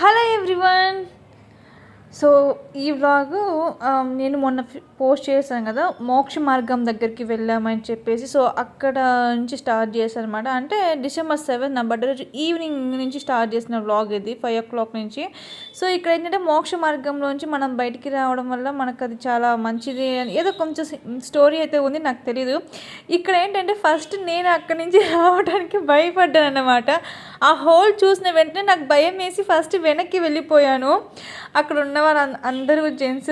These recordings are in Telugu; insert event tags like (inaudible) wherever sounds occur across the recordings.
హలో ఎవ్రీవన్ సో ఈ వ్లాగ్ నేను మొన్న పోస్ట్ చేశాను కదా మోక్ష మార్గం దగ్గరికి వెళ్ళామని చెప్పేసి సో అక్కడ నుంచి స్టార్ట్ చేశాను అనమాట అంటే డిసెంబర్ సెవెన్ నా బర్త్డే రోజు ఈవినింగ్ నుంచి స్టార్ట్ చేసిన వ్లాగ్ ఇది ఫైవ్ ఓ క్లాక్ నుంచి. సో ఇక్కడ ఏంటంటే మోక్ష మార్గంలోంచి మనం బయటికి రావడం వల్ల మనకు అది చాలా మంచిది అని ఏదో కొంచెం స్టోరీ అయితే ఉంది నాకు తెలీదు. ఇక్కడ ఏంటంటే ఫస్ట్ నేను అక్కడి నుంచి (laughs) రావడానికి భయపడ్డాను అన్నమాట ఆ హోల్ చూసిన వెంటనే నాకు భయం వేసి ఫస్ట్ వెనక్కి వెళ్ళిపోయాను. అక్కడ ఉన్న వాళ్ళు అందరూ జెంట్స్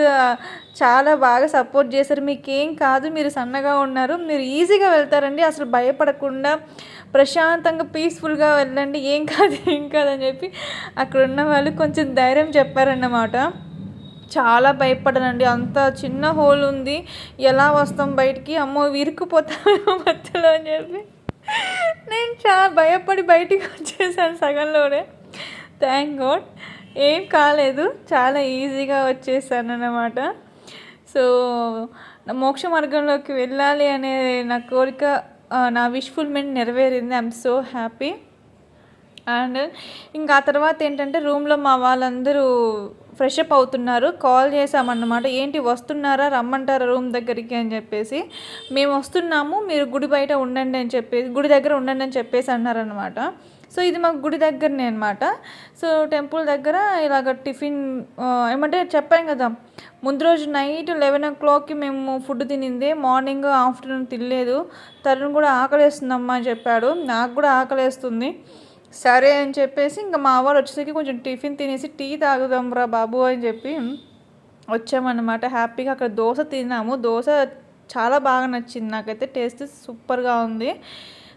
చాలా బాగా సపోర్ట్ చేశారు. మీకేం కాదు మీరు సన్నగా ఉన్నారు. మీరు ఈజీగా వెళ్తారండి. అసలు భయపడకుండా ప్రశాంతంగా పీస్ఫుల్గా వెళ్ళండి. ఏం కాదు ఏం కాదని చెప్పి అక్కడ ఉన్న వాళ్ళు కొంచెం ధైర్యం చెప్పారన్నమాట. చాలా భయపడనండి. అంత చిన్న హోల్ ఉంది. ఎలా వస్తాం బయటికి? అమ్మో విరుక్కుపోతామేమో మధ్యలో అని చెప్పి. నేను చాలా భయపడి బయటికి వచ్చేసాను సగంలోనే. థ్యాంక్ గాడ్ ఏం కాలేదు. చాలా ఈజీగా వచ్చేసాను అన్నమాట సో మోక్ష మార్గంలోకి వెళ్ళాలి అనే నా కోరిక నా విష్ఫుల్మెంట్ నెరవేరింది. ఐఎమ్ సో హ్యాపీ అండ్ ఇంకా ఆ తర్వాత ఏంటంటే రూమ్లో మా వాళ్ళందరూ ఫ్రెష్ అప్ అవుతున్నారు. కాల్ చేసామన్నమాట ఏంటి వస్తున్నారా? రమ్మంటారా రూమ్ దగ్గరికి? అని చెప్పేసి. మేము వస్తున్నాము. మీరు గుడి బయట ఉండండి అని చెప్పేసి గుడి దగ్గర ఉండండి అని చెప్పేసి అన్నారనమాట సో ఇది మాకు గుడి దగ్గరనే అనమాట సో టెంపుల్ దగ్గర ఇలాగ టిఫిన్ ఏమంటే చెప్పాం కదా ముందు రోజు నైట్ లెవెన్ ఓ క్లాక్కి మేము ఫుడ్ తినింది మార్నింగ్ ఆఫ్టర్నూన్ తినలేదు. తరుణ్ కూడా ఆకలేస్తుందమ్మా అని చెప్పాడు. నాకు కూడా ఆకలేస్తుంది. సరే అని చెప్పేసి ఇంకా మా వారు వచ్చేసరికి కొంచెం టిఫిన్ తినేసి టీ తాగుదాం రా బాబు అని చెప్పి వచ్చామన్నమాట. హ్యాపీగా అక్కడ దోశ తిన్నాము. దోశ చాలా బాగా నచ్చింది. నాకైతే టేస్ట్ సూపర్గా ఉంది.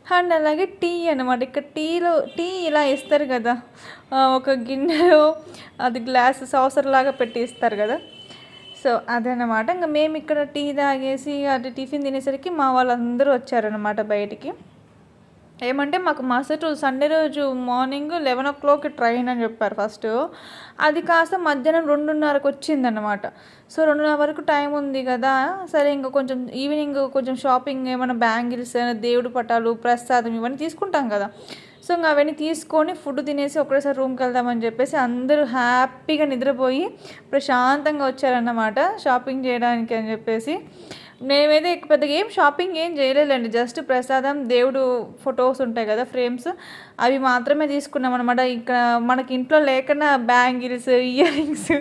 అండ్ అలాగే టీ అనమాట ఇక్కడ టీలో టీ ఇలా ఇస్తారు కదా. ఒక గిన్నెలో అది గ్లాస్ సాసర్ లాగా పెట్టి ఇస్తారు కదా. సో అదనమాట ఇంకా మేము ఇక్కడ టీ తాగేసి అది టిఫిన్ తినేసరికి మా వాళ్ళందరూ వచ్చారనమాట బయటికి. ఏమంటే మాకు మరుసటి రోజు సండే రోజు మార్నింగ్ లెవెన్ ఓ క్లాక్కి ట్రైన్ అని చెప్పారు ఫస్ట్. అది కాస్త మధ్యాహ్నం రెండున్నరకు వచ్చిందనమాట సో రెండున్నర వరకు టైం ఉంది కదా సరే ఇంకా కొంచెం ఈవినింగ్ కొంచెం షాపింగ్ ఏమైనా బ్యాంగిల్స్ దేవుడు పటాలు ప్రసాదం ఇవన్నీ తీసుకుంటాం కదా. సో ఇంకా అవన్నీ తీసుకొని ఫుడ్ తినేసి ఒకటేసారి రూమ్కి వెళ్దామని చెప్పేసి అందరూ హ్యాపీగా నిద్రపోయి ప్రశాంతంగా వచ్చారన్నమాట షాపింగ్ చేయడానికి అని చెప్పేసి. మేమైతే పెద్దగా ఏం షాపింగ్ ఏం చేయలేదండి. జస్ట్ ప్రసాదం దేవుడు ఫొటోస్ ఉంటాయి కదా ఫ్రేమ్స్ అవి మాత్రమే తీసుకున్నాం అనమాట ఇక్కడ మనకి ఇంట్లో లేకుండా బ్యాంగిల్స్ ఇయర్ రింగ్స్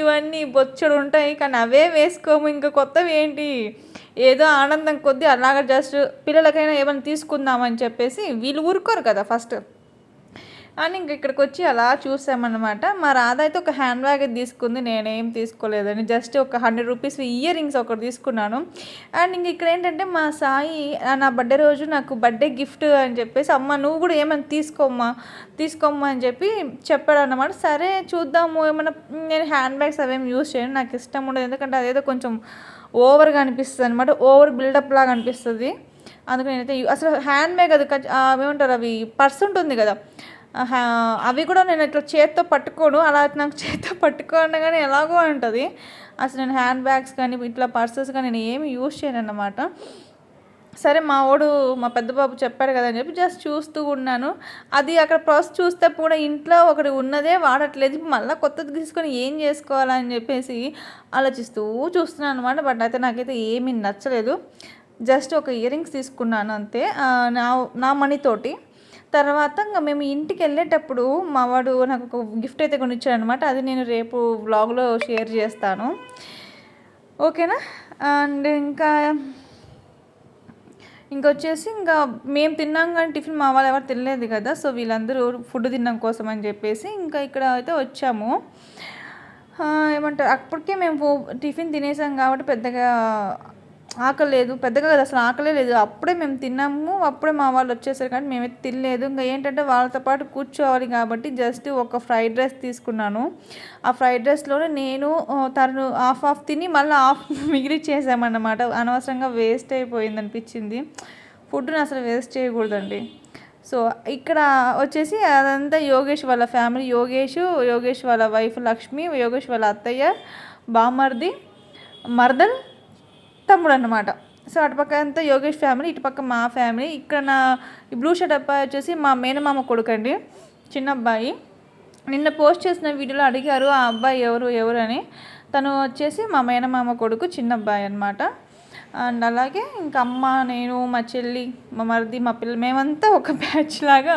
ఇవన్నీ బొచ్చడు ఉంటాయి. కానీ అవే వేసుకోము. ఇంకా కొత్తవి ఏంటి? ఏదో ఆనందం కొద్దీ అలాగ జస్ట్ పిల్లలకైనా ఏమైనా తీసుకుందామని చెప్పేసి వీళ్ళు ఊరుకోరు కదా ఫస్ట్ అని ఇంక ఇక్కడికి వచ్చి అలా చూసామన్నమాట. మా రాధ అయితే ఒక హ్యాండ్ బ్యాగ్ తీసుకుంది. నేనేం తీసుకోలేదని. జస్ట్ ఒక హండ్రెడ్ రూపీస్ ఇయర్ రింగ్స్ ఒకటి తీసుకున్నాను. అండ్ ఇంక ఇక్కడ ఏంటంటే మా సాయి నా బర్త్డే రోజు నాకు బర్త్డే గిఫ్ట్ అని చెప్పేసి అమ్మ నువ్వు కూడా ఏమైనా తీసుకోమ్మా తీసుకోమ్మా అని చెప్పి చెప్పాడు అన్నమాట సరే చూద్దాము. ఏమైనా నేను హ్యాండ్ బ్యాగ్స్ అవేమి యూజ్ చేయను. నాకు ఇష్టం ఉండదు. ఎందుకంటే అదేదో కొంచెం ఓవర్గా అనిపిస్తుంది అనమాట ఓవర్ బిల్డప్ లాగా అనిపిస్తుంది. అందుకని నేనైతే అసలు హ్యాండ్ బ్యాగ్ అది ఏమంటారు అవి పర్స్ ఉంటుంది కదా అవి కూడా నేను ఇట్లా చేత్తో పట్టుకోను. అలా నాకు చేత్తో పట్టుకోండి కానీ ఎలాగో ఉంటుంది. అసలు నేను హ్యాండ్ బ్యాగ్స్ కానీ ఇట్లా పర్సెస్ కానీ నేను ఏమి యూజ్ చేయను అన్నమాట. సరే మా వాడు మా పెద్ద బాబు చెప్పాడు కదా అని చెప్పి జస్ట్ చూస్తూ ఉన్నాను. అది అక్కడ ప్రాసెస్ చూస్తే కూడా ఇంట్లో ఒకటి ఉన్నదే వాడట్లేదు. మళ్ళీ కొత్తది తీసుకొని ఏం చేసుకోవాలని చెప్పేసి ఆలోచిస్తూ చూస్తున్నాను అనమాట బట్ అయితే నాకైతే ఏమీ నచ్చలేదు. జస్ట్ ఒక ఇయర్ రింగ్స్ తీసుకున్నాను అంతే. నా నా మనీతోటి తర్వాత ఇంకా మేము ఇంటికి వెళ్ళేటప్పుడు మా వాడు నాకు ఒక గిఫ్ట్ అయితే కొనిచ్చాడు అనమాట అది నేను రేపు బ్లాగ్లో షేర్ చేస్తాను. ఓకేనా? అండ్ ఇంకా ఇంకొచ్చేసి ఇంకా మేము తిన్నాం కానీ టిఫిన్ మా వాళ్ళు ఎవరు తినలేదు కదా సో వీళ్ళందరూ ఫుడ్ తిన్నాం కోసం అని చెప్పేసి ఇంకా ఇక్కడ అయితే వచ్చాము. ఏమంటారు? అప్పటికే మేము టిఫిన్ తినేసాం కాబట్టి పెద్దగా ఆకలి లేదు పెద్దగా కదా అసలు ఆకలే లేదు. అప్పుడే మేము తిన్నాము అప్పుడే మా వాళ్ళు వచ్చేసారు కానీ మేమైతే తినలేదు. ఇంకా ఏంటంటే వాళ్ళతో పాటు కూర్చోవాలి కాబట్టి జస్ట్ ఒక ఫ్రైడ్ రైస్ తీసుకున్నాను. ఆ ఫ్రైడ్ రైస్లోనే నేను తను హాఫ్ హాఫ్ తిని మళ్ళీ హాఫ్ (laughs) మిగిలి చేసామన్నమాట. అనవసరంగా వేస్ట్ అయిపోయింది అనిపించింది. ఫుడ్ని అసలు వేస్ట్ చేయకూడదండి. సో ఇక్కడ వచ్చేసి అదంతా యోగేష్ వాళ్ళ ఫ్యామిలీ. యోగేష్ యోగేష్ వాళ్ళ వైఫ్ లక్ష్మి యోగేష్ వాళ్ళ అత్తయ్య బామర్ది మర్దల్ తమ్ముడు అనమాట సో అటుపక్క అంతా యోగేష్ ఫ్యామిలీ ఇటుపక్క మా ఫ్యామిలీ. ఇక్కడ నా బ్లూ షర్ట్ అబ్బాయి వచ్చేసి మా మేనమామ కొడుకు అండి చిన్న అబ్బాయి. నిన్న పోస్ట్ చేసిన వీడియోలో అడిగారు ఆ అబ్బాయి ఎవరు ఎవరు అని. తను వచ్చేసి మా మేనమామ కొడుకు చిన్న అబ్బాయి అనమాట అండ్ అలాగే ఇంకా అమ్మ నేను మా చెల్లి మా మరిది మా పిల్ల మేమంతా ఒక (laughs) బ్యాచ్ లాగా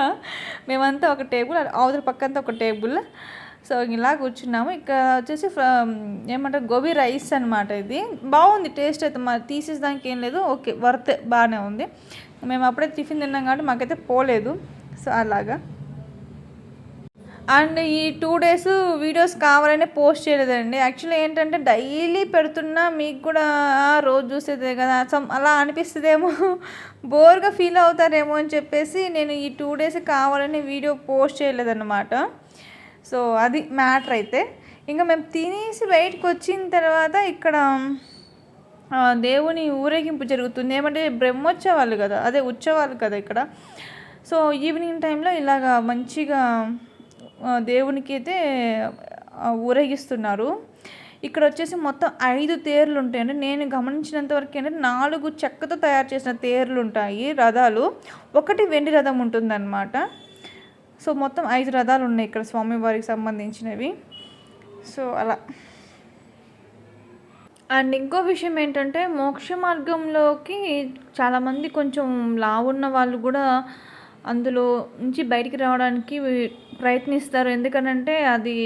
మేమంతా ఒక టేబుల్ అవతల పక్కంతా ఒక టేబుల్. సో ఇలా కూర్చున్నాము. ఇక్కడ వచ్చేసి ఏమంటారు? గోబీ రైస్ అనమాట ఇది. బాగుంది టేస్ట్ అయితే మా తీసేదానికి ఏం లేదు. ఓకే వర్త్ బాగానే ఉంది. మేము అప్పుడే టిఫిన్ తిన్నాం కాబట్టి మాకైతే పోలేదు. సో అలాగా. అండ్ ఈ టూ డేస్ వీడియోస్ కావాలనే పోస్ట్ చేయలేదండి. యాక్చువల్లీ ఏంటంటే డైలీ పెడుతున్నా మీకు కూడా రోజు చూసేదే కదా సమ్ అలా అనిపిస్తుందేమో. బోర్గా ఫీల్ అవుతారేమో అని చెప్పేసి నేను ఈ టూ డేస్ కావాలని వీడియో పోస్ట్ చేయలేదన్నమాట. సో అది మ్యాటర్ అయితే. ఇంకా మేము తినేసి బయటకు వచ్చిన తర్వాత ఇక్కడ దేవుని ఊరేగింపు జరుగుతుంది. ఏమంటే బ్రహ్మోత్సవాలు కదా అదే ఉత్సవాలు కదా ఇక్కడ. సో ఈవినింగ్ టైంలో ఇలాగా మంచిగా దేవునికి అయితే ఊరేగిస్తున్నారు. ఇక్కడ వచ్చేసి మొత్తం ఐదు తేర్లు ఉంటాయండి నేను గమనించినంత వరకు ఏంటంటే నాలుగు చెక్కతో తయారు చేసిన తేర్లు ఉంటాయి రథాలు. ఒకటి వెండి రథం ఉంటుందన్నమాట. సో మొత్తం ఐదు రథాలు ఉన్నాయి ఇక్కడ స్వామివారికి సంబంధించినవి. సో అలా. అండ్ ఇంకో విషయం ఏంటంటే మోక్ష మార్గంలోకి చాలామంది కొంచెం లావున్న వాళ్ళు కూడా అందులో నుంచి బయటికి రావడానికి ప్రయత్నిస్తారు. ఎందుకనంటే అది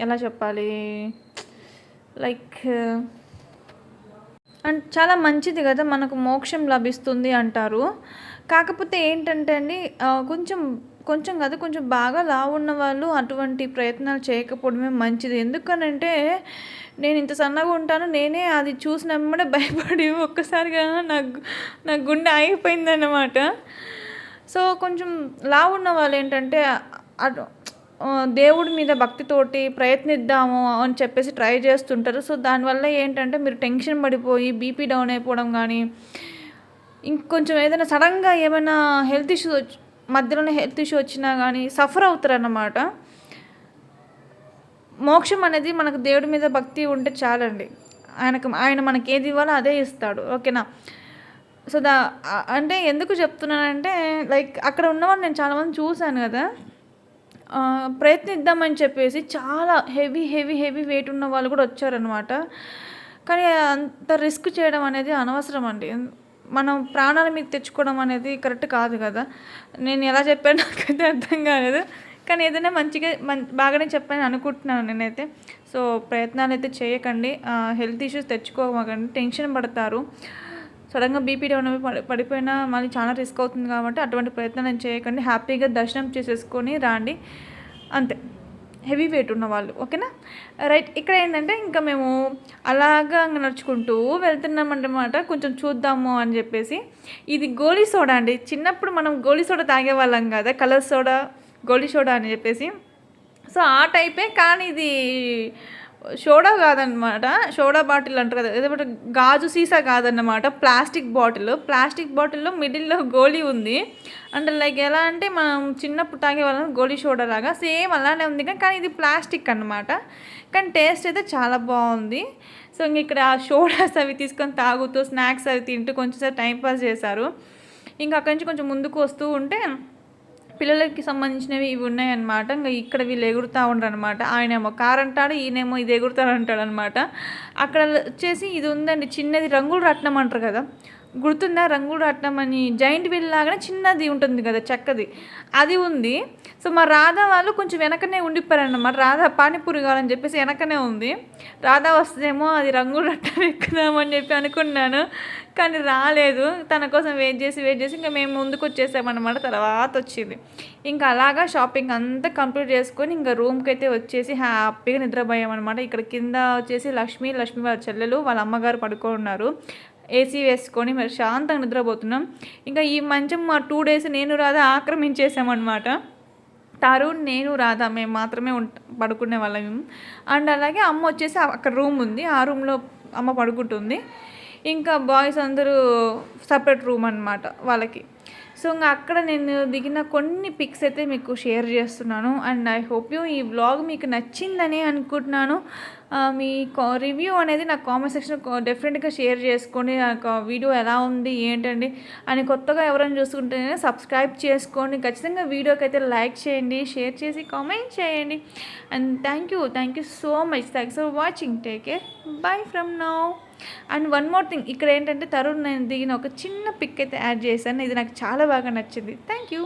ఎలా చెప్పాలి? లైక్ అండ్ చాలా మంచిది కదా మనకు మోక్షం లభిస్తుంది అంటారు. కాకపోతే ఏంటంటే అండి కొంచెం కొంచెం కాదు కొంచెం బాగా లావు ఉన్న వాళ్ళు అటువంటి ప్రయత్నాలు చేయకపోవడమే మంచిది. ఎందుకనంటే నేను ఇంత సన్నగా ఉంటాను నేనే అది చూసినమ్మడే భయపడి ఒక్కసారిగా నాకు నా గుండె అయిపోయిందన్నమాట సో కొంచెం లావు ఉన్న వాళ్ళు ఏంటంటే అటు దేవుడి మీద భక్తితోటి ప్రయత్నిద్దాము అని చెప్పేసి ట్రై చేస్తుంటారు. సో దానివల్ల ఏంటంటే మీరు టెన్షన్ పడిపోయి బీపీ డౌన్ అయిపోవడం కానీ ఇంకొంచెం ఏదైనా సడన్గా ఏమైనా హెల్త్ ఇష్యూస్ మధ్యలోనే హెల్త్ ఇష్యూ వచ్చినా కానీ సఫర్ అవుతారు అన్నమాట మోక్షం అనేది మనకు దేవుడి మీద భక్తి ఉంటే చాలండి. ఆయనకు ఆయన మనకి ఏది ఇవ్వాలో అదే ఇస్తాడు. ఓకేనా? సో దా అంటే ఎందుకు చెప్తున్నానంటే లైక్ అక్కడ ఉన్నవాళ్ళు నేను చాలామంది చూశాను కదా. ప్రయత్నిద్దామని చెప్పేసి చాలా హెవీ హెవీ హెవీ వెయిట్ ఉన్న వాళ్ళు కూడా వచ్చారనమాట కానీ అంత రిస్క్ చేయడం అనేది అనవసరం అండి. మనం ప్రాణాల మీద తెచ్చుకోవడం అనేది కరెక్ట్ కాదు కదా. నేను ఎలా చెప్పాను నాకైతే అర్థం కాలేదు. కానీ ఏదైనా మంచిగా మం బాగానే చెప్పాను అనుకుంటున్నాను నేనైతే. సో ప్రయత్నాలు అయితే చేయకండి. Health issues తెచ్చుకోమకండి. టెన్షన్ పడతారు. సడన్గా బీపీ డౌన్ పడి పడిపోయినా మళ్ళీ చాలా రిస్క్ అవుతుంది కాబట్టి అటువంటి ప్రయత్నం నేను చేయకండి. హ్యాపీగా దర్శనం చేసేసుకొని రాండి. అంతే. హెవీ వెయిట్ ఉన్న వాళ్ళు ఓకేనా? రైట్ ఇక్కడ ఏంటంటే ఇంకా మేము అలాగా నడుచుకుంటూ వెళ్తున్నామన్నమాట. కొంచెం చూద్దాము అని చెప్పేసి. ఇది గోలీ సోడా అండి. చిన్నప్పుడు మనం గోలీ సోడా తాగేవాళ్ళం కదా? కలర్ సోడా గోలీ సోడా అని చెప్పేసి. సో ఆ టైపే కానీ ఇది సోడా కాదనమాట సోడా బాటిల్ అంటారు కదా ఏదంటే గాజు సీసా కాదన్నమాట. Plastic bottle. ప్లాస్టిక్ బాటిల్లో మిడిల్లో గోళీ ఉంది. అంటే లైక్ ఎలా అంటే మనం చిన్నప్పుడు తాగే వాళ్ళం గోళీ సోడా లాగా. సేమ్ అలానే ఉంది కానీ ఇది ప్లాస్టిక్ అనమాట కానీ టేస్ట్ అయితే చాలా బాగుంది. సో ఇంక ఇక్కడ ఆ సోడాస్ అవి తీసుకొని తాగుతూ స్నాక్స్ అవి తింటూ కొంచెం టైంపాస్ చేశారు. ఇంకా అక్కడి నుంచి కొంచెం ముందుకు వస్తూ ఉంటే పిల్లలకి సంబంధించినవి ఇవి ఉన్నాయన్నమాట. ఇంకా ఇక్కడ వీళ్ళు ఎగురుతూ ఉండరు అనమాట ఆయనేమో కార్ అంటాడు ఈయనేమో ఇది ఎగురుతాడు అంటాడు అనమాట అక్కడ వచ్చేసి ఇది ఉందండి చిన్నది రంగులు రత్నం అంటారు కదా. గుర్తుందా? రంగులు రత్నం అని జైంట్ వీల్ లాగానే చిన్నది ఉంటుంది కదా చెక్కది. అది ఉంది. సో మా రాధా వాళ్ళు కొంచెం వెనకనే ఉండిపోయారన్నమాట. రాధా పానీపూరి కావాలని చెప్పేసి వెనకనే ఉంది. రాధా వస్తుందేమో అది రంగులు రట్టం ఎక్కుదామని చెప్పి అనుకున్నాను కానీ రాలేదు. తన కోసం వెయిట్ చేసి వెయిట్ చేసి ఇంకా మేము ముందుకు వచ్చేసామన్నమాట తర్వాత వచ్చింది. ఇంకా అలాగా షాపింగ్ అంతా కంప్లీట్ చేసుకొని ఇంకా రూమ్కి అయితే వచ్చేసి హ్యాపీగా నిద్రపోయామన్నమాట. ఇక్కడ కింద వచ్చేసి లక్ష్మి లక్ష్మి వాళ్ళ చెల్లెలు వాళ్ళ అమ్మగారు పడుకున్నారు ఏసీ వేసుకొని మరి శాంతంగా నిద్రపోతున్నాం. ఇంకా ఈ మంచం మా టూ డేస్ నేను రాదా ఆక్రమించేసామన్నమాట తరుణ్ నేను రాధా మేము మాత్రమే ఉంట పడుకునే వాళ్ళం. అండ్ అలాగే అమ్మ వచ్చేసి అక్కడ రూమ్ ఉంది. ఆ రూమ్లో అమ్మ పడుకుంటుంది. ఇంకా బాయ్స్ అందరూ సపరేట్ రూమ్ అనమాట వాళ్ళకి. సో ఇంకా అక్కడ నేను దిగిన కొన్ని పిక్స్ అయితే మీకు షేర్ చేస్తున్నాను. అండ్ ఐ హోప్ యూ ఈ వ్లాగ్ మీకు నచ్చిందని అనుకుంటున్నాను. మీ రివ్యూ అనేది నాకు కామెంట్ సెక్షన్ డెఫినెట్గా షేర్ చేసుకోండి. నాకు వీడియో ఎలా ఉంది ఏంటండి అని కొత్తగా ఎవరైనా చూసుకుంటే సబ్స్క్రైబ్ చేసుకోండి. ఖచ్చితంగా వీడియోకి అయితే లైక్ చేయండి షేర్ చేసి కామెంట్ చేయండి. And thank you thank you so much thanks for watching take care bye from now and one more thing ఇక్కడ ఏంటంటే తరుణ్ నేను దిగిన ఒక చిన్న పిక్ అయితే యాడ్ చేశాను. ఇది నాకు చాలా బాగా నచ్చింది. Thank you.